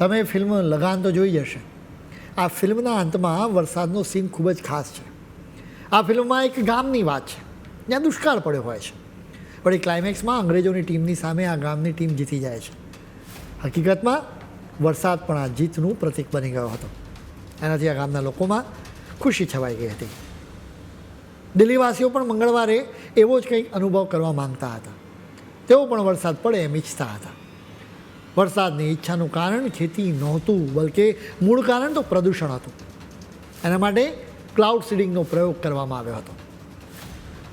તમે ફિલ્મ લગાન તો જોઈ જશે. આ ફિલ્મના અંતમાં વરસાદનો સીન ખૂબ જ ખાસ છે. આ ફિલ્મમાં એક ગામની વાત છે. જ્યાં દુષ્કાળ પડ્યો હોય છે. વળી ક્લાઇમેક્સમાં અંગ્રેજોની ટીમની સામે આ ગામની ટીમ જીતી જાય છે. હકીકતમાં, વરસાદ પણ આ જીતનું પ્રતીક બની ગયો હતો. એનાથી આ ગામના લોકોમાં ખુશી છવાઈ ગઈ હતી. દિલ્હીવાસીઓ પણ મંગળવારે એવો જ કંઈક અનુભવ કરવા માંગતા હતા. તેઓ પણ વરસાદ પડે એમ ઈચ્છતા હતા. વરસાદની ઈચ્છાનું કારણ ખેતી નહોતું, બલકે મૂળ કારણ તો પ્રદૂષણ હતું. એના માટે ક્લાઉડ સીડિંગનો પ્રયોગ કરવામાં આવ્યો હતો.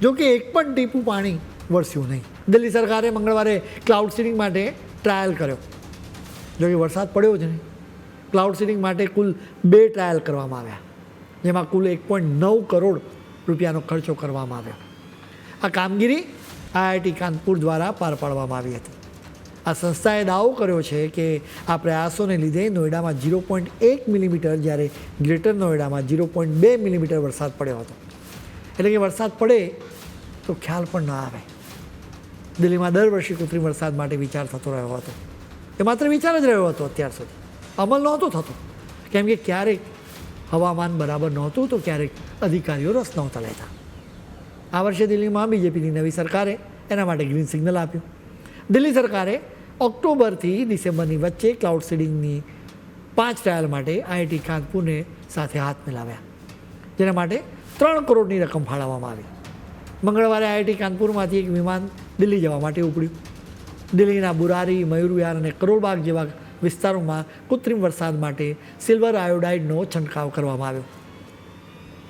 જો કે એક પણ ટીપું પાણી વરસ્યું નહીં. દિલ્હી સરકારે મંગળવારે ક્લાઉડ સીડિંગ માટે ટ્રાયલ કર્યો. જો કે વરસાદ પડ્યો જ નહીં. ક્લાઉડ સીડિંગ માટે કુલ બે ટ્રાયલ કરવામાં આવ્યા, જેમાં કુલ એક પોઈન્ટ નવ કરોડ રૂપિયાનો ખર્ચો કરવામાં આવ્યો. આ કામગીરી આઈઆઈટી કાનપુર દ્વારા પાર પાડવામાં આવી હતી. આ સંસ્થાએ દાવો કર્યો છે કે આ પ્રયાસોને લીધે નોઈડામાં ઝીરો પોઈન્ટ એક મિલીમીટર જ્યારે ગ્રેટર નોઈડામાં ઝીરો પોઈન્ટ બે મિલીમીટર વરસાદ પડ્યો હતો. એટલે કે વરસાદ પડે તો ખ્યાલ પણ ન આવે. દિલ્હીમાં દર વર્ષે કૃત્રિમ વરસાદ માટે વિચાર થતો રહ્યો હતો. એ માત્ર વિચાર જ રહ્યો હતો અત્યાર સુધી. અમલ નહોતો થતો. કેમ કે ક્યારેક હવામાન બરાબર નહોતું તો ક્યારેક અધિકારીઓ રસ નહોતા લેતા. આ વર્ષે દિલ્હીમાં બીજેપીની નવી સરકારે એના માટે ગ્રીન સિગ્નલ આપ્યું. દિલ્હી સરકારે ઓક્ટોબરથી ડિસેમ્બરની વચ્ચે ક્લાઉડ સીડિંગની પાંચ ટ્રાયલ માટે આઈઆઈટી કાનપુરને સાથે હાથ મિલાવ્યા. જેના માટે ત્રણ કરોડની રકમ ફાળવવામાં આવી. મંગળવારે આઈઆઈટી કાનપુરમાંથી એક વિમાન દિલ્હી જવા માટે ઉપડ્યું. દિલ્હીના બુરારી, મયુરવિહાર અને કરોડબાગ જેવા વિસ્તારોમાં કૃત્રિમ વરસાદ માટે સિલ્વર આયોડાઇડનો છંટકાવ કરવામાં આવ્યો.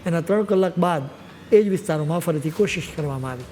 એના ત્રણ કલાક બાદ એ જ વિસ્તારોમાં ફરીથી કોશિશ કરવામાં આવી.